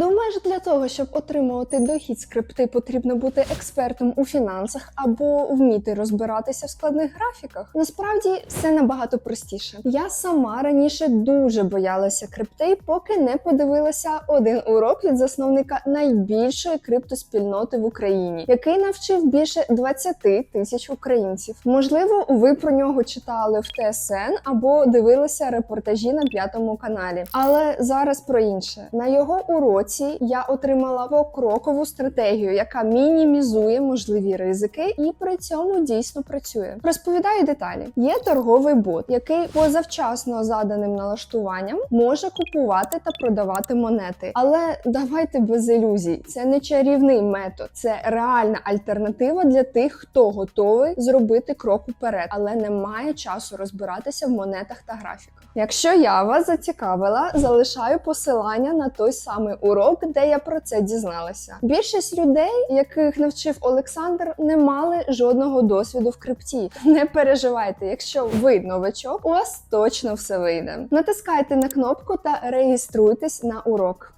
Думаєш, для того, щоб отримувати дохід з крипти, потрібно бути експертом у фінансах або вміти розбиратися в складних графіках? Насправді все набагато простіше. Я сама раніше дуже боялася крипти, поки не подивилася один урок від засновника найбільшої криптоспільноти в Україні, який навчив більше 20 тисяч українців. Можливо, ви про нього читали в ТСН або дивилися репортажі на п'ятому каналі. Але зараз про інше на його уроці я отримала покрокову стратегію, яка мінімізує можливі ризики і при цьому дійсно працює. Розповідаю деталі. Є торговий бот, який позавчасно заданим налаштуванням може купувати та продавати монети. Але давайте без ілюзій, це не чарівний метод, це реальна альтернатива для тих, хто готовий зробити крок уперед, але не має часу розбиратися в монетах та графіках. Якщо я вас зацікавила, залишаю посилання на той самий урок, де я про це дізналася. Більшість людей, яких навчив Олександр, не мали жодного досвіду в крипті. Не переживайте, якщо ви новачок, у вас точно все вийде. Натискайте на кнопку та реєструйтесь на урок.